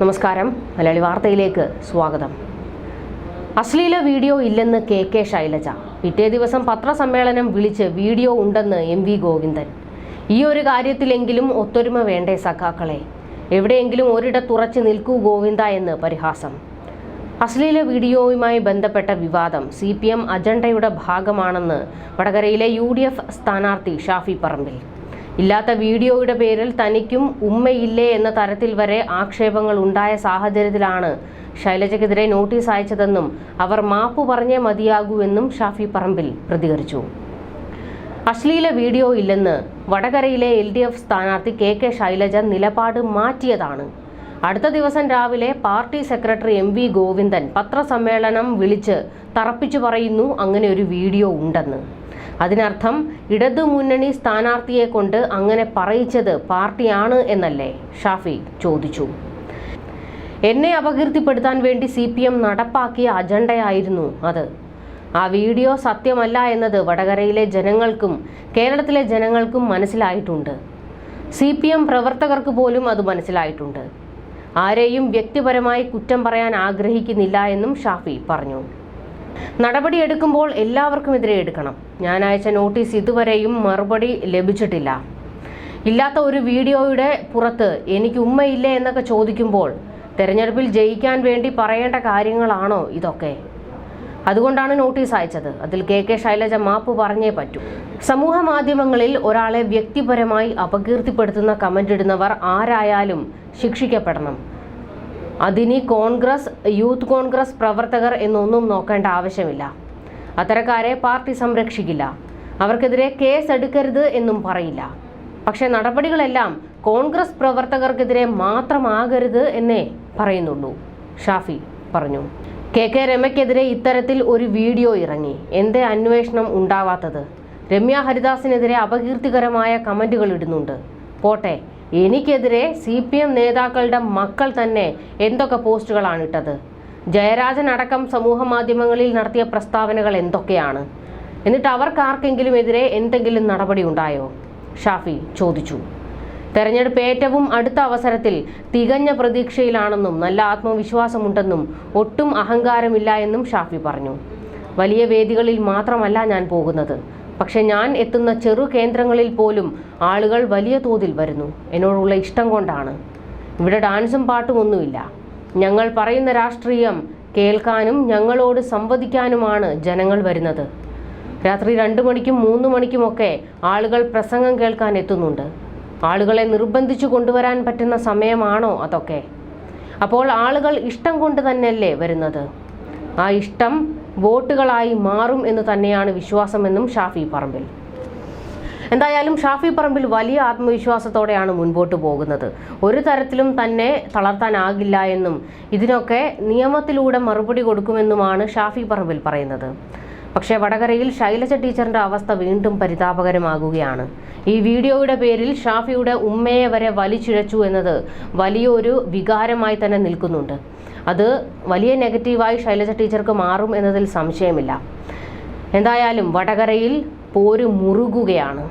നമസ്കാരം. മലയാളി വാർത്തയിലേക്ക് സ്വാഗതം. അശ്ലീല വീഡിയോ ഇല്ലെന്ന് കെ കെ ശൈലജ. പിറ്റേ ദിവസം പത്രസമ്മേളനം വിളിച്ച് വീഡിയോ ഉണ്ടെന്ന് എം വി ഗോവിന്ദൻ. ഈ ഒരു കാര്യത്തിലെങ്കിലും ഒത്തൊരുമ വേണ്ടേ സഖാക്കളെ? എവിടെയെങ്കിലും ഒരിടത്തുറച്ചു നിൽക്കൂ ഗോവിന്ദ എന്ന് പരിഹാസം. അശ്ലീല വീഡിയോയുമായി ബന്ധപ്പെട്ട വിവാദം സി പി എം അജണ്ടയുടെ ഭാഗമാണെന്ന് വടകരയിലെ യു ഡി എഫ് സ്ഥാനാർത്ഥി ഷാഫി പറമ്പിൽ. ഇല്ലാത്ത വീഡിയോയുടെ പേരിൽ തനിക്കും ഉമ്മയില്ലേ എന്ന തരത്തിൽ വരെ ആക്ഷേപങ്ങൾ ഉണ്ടായ സാഹചര്യത്തിലാണ് ശൈലജയ്ക്കെതിരെ നോട്ടീസ് അയച്ചതെന്നും അവർ മാപ്പു പറഞ്ഞേ മതിയാകൂ എന്നും ഷാഫി പറമ്പിൽ പ്രതികരിച്ചു. അശ്ലീല വീഡിയോ ഇല്ലെന്ന് വടകരയിലെ എൽ ഡി എഫ് സ്ഥാനാർത്ഥി കെ കെ ശൈലജ നിലപാട് മാറ്റിയതാണ്. അടുത്ത ദിവസം രാവിലെ party secretary M V Govindan പത്രസമ്മേളനം വിളിച്ച് തറപ്പിച്ചു പറയുന്നു അങ്ങനെ ഒരു വീഡിയോ ഉണ്ടെന്ന്. അതിനർത്ഥം ഇടതു മുന്നണി സ്ഥാനാർത്ഥിയെ കൊണ്ട് അങ്ങനെ പറയിച്ചത് പാർട്ടിയാണ് എന്നല്ലേ ഷാഫി ചോദിച്ചു. എന്നെ അപകീർത്തിപ്പെടുത്താൻ വേണ്ടി സി പി എം നടപ്പാക്കിയ അജണ്ടയായിരുന്നു അത്. ആ വീഡിയോ സത്യമല്ല എന്നത് വടകരയിലെ ജനങ്ങൾക്കും കേരളത്തിലെ ജനങ്ങൾക്കും മനസ്സിലായിട്ടുണ്ട്. സി പി എം പ്രവർത്തകർക്ക് പോലും അത് മനസ്സിലായിട്ടുണ്ട്. ആരെയും വ്യക്തിപരമായി കുറ്റം പറയാൻ ആഗ്രഹിക്കുന്നില്ല എന്നും ഷാഫി പറഞ്ഞു. നടപടിയെടുക്കുമ്പോൾ എല്ലാവർക്കും എതിരെ എടുക്കണം. ഞാൻ അയച്ച നോട്ടീസ് ഇതുവരെയും മറുപടി ലഭിച്ചിട്ടില്ല. ഇല്ലാത്ത ഒരു വീഡിയോയുടെ പുറത്ത് എനിക്ക് ഉമ്മയില്ലേ എന്നൊക്കെ ചോദിക്കുമ്പോൾ തെരഞ്ഞെടുപ്പിൽ ജയിക്കാൻ വേണ്ടി പറയേണ്ട കാര്യങ്ങളാണോ ഇതൊക്കെ? അതുകൊണ്ടാണ് നോട്ടീസ് അയച്ചത്. അതിൽ കെ കെ ശൈലജ മാപ്പ് പറഞ്ഞേ പറ്റൂ. സമൂഹ മാധ്യമങ്ങളിൽ ഒരാളെ വ്യക്തിപരമായി അപകീർത്തിപ്പെടുത്തുന്ന കമന്റ് ഇടുന്നവർ ആരായാലും ശിക്ഷിക്കപ്പെടണം. അതിനി കോൺഗ്രസ് യൂത്ത് കോൺഗ്രസ് പ്രവർത്തകർ എന്നൊന്നും നോക്കേണ്ട ആവശ്യമില്ല. അത്തരക്കാരെ പാർട്ടി സംരക്ഷിക്കില്ല. അവർക്കെതിരെ കേസ് എടുക്കരുത് എന്നും പറയില്ല. പക്ഷേ നടപടികളെല്ലാം കോൺഗ്രസ് പ്രവർത്തകർക്കെതിരെ മാത്രമാകരുത് എന്നേ പറയുന്നുള്ളൂ. ഷാഫി പറഞ്ഞു. കെ കെ രമയ്ക്കെതിരെ ഇത്തരത്തിൽ ഒരു വീഡിയോ ഇറങ്ങി. എന്തേ അന്വേഷണം ഉണ്ടാവാത്തത്? രമ്യ ഹരിദാസിനെതിരെ അപകീർത്തികരമായ കമന്റുകൾ ഇടുന്നുണ്ട്. പോട്ടെ. എനിക്കെതിരെ സി പി എം നേതാക്കളുടെ മക്കൾ തന്നെ എന്തൊക്കെ പോസ്റ്റുകളാണ് ഇട്ടത്? ജയരാജൻ അടക്കം സമൂഹ മാധ്യമങ്ങളിൽ നടത്തിയ പ്രസ്താവനകൾ എന്തൊക്കെയാണ്? എന്നിട്ട് അവർക്ക് ആർക്കെങ്കിലും എതിരെ എന്തെങ്കിലും നടപടി ഉണ്ടായോ? ഷാഫി ചോദിച്ചു. തെരഞ്ഞെടുപ്പ് ഏറ്റവും അടുത്ത അവസരത്തിൽ തികഞ്ഞ പ്രതീക്ഷയിലാണെന്നും നല്ല ആത്മവിശ്വാസമുണ്ടെന്നും ഒട്ടും അഹങ്കാരമില്ല എന്നും ഷാഫി പറഞ്ഞു. വലിയ വേദികളിൽ മാത്രമല്ല ഞാൻ പോകുന്നത്. പക്ഷെ ഞാൻ എത്തുന്ന ചെറു കേന്ദ്രങ്ങളിൽ പോലും ആളുകൾ വലിയ തോതിൽ വരുന്നു. എന്നോടുള്ള ഇഷ്ടം കൊണ്ടാണ്. ഇവിടെ ഡാൻസും പാട്ടും ഒന്നുമില്ല. ഞങ്ങൾ പറയുന്ന രാഷ്ട്രീയം കേൾക്കാനും ഞങ്ങളോട് സംവദിക്കാനുമാണ് ജനങ്ങൾ വരുന്നത്. രാത്രി രണ്ട് മണിക്കും മൂന്ന് മണിക്കുമൊക്കെ ആളുകൾ പ്രസംഗം കേൾക്കാൻ എത്തുന്നുണ്ട്. ആളുകളെ നിർബന്ധിച്ചു കൊണ്ടുവരാൻ പറ്റുന്ന സമയമാണോ അതൊക്കെ? അപ്പോൾ ആളുകൾ ഇഷ്ടം കൊണ്ട് തന്നെയല്ലേ വരുന്നത്? ആ ഇഷ്ടം വോട്ടുകളായി മാറും എന്ന് തന്നെയാണ് വിശ്വാസമെന്നും ഷാഫി പറമ്പിൽ. എന്തായാലും ഷാഫി പറമ്പിൽ വലിയ ആത്മവിശ്വാസത്തോടെയാണ് മുൻപോട്ട് പോകുന്നത്. ഒരു തരത്തിലും തന്നെ തളർത്താനാകില്ല എന്നും ഇതിനൊക്കെ നിയമത്തിലൂടെ മറുപടി കൊടുക്കുമെന്നുമാണ് ഷാഫി പറമ്പിൽ പറയുന്നത്. പക്ഷേ വടകരയിൽ ശൈലജ ടീച്ചറിന്റെ അവസ്ഥ വീണ്ടും പരിതാപകരമാകുകയാണ്. ഈ വീഡിയോയുടെ പേരിൽ ഷാഫിയുടെ ഉമ്മയെ വരെ വലിച്ചിഴച്ചു എന്നത് വലിയൊരു വികാരമായി തന്നെ നിൽക്കുന്നുണ്ട്. അത് വലിയ നെഗറ്റീവായി ശൈലജ ടീച്ചർക്ക് മാറും എന്നതിൽ സംശയമില്ല. എന്തായാലും വടകരയിൽ പോര് മുറുകുകയാണ്.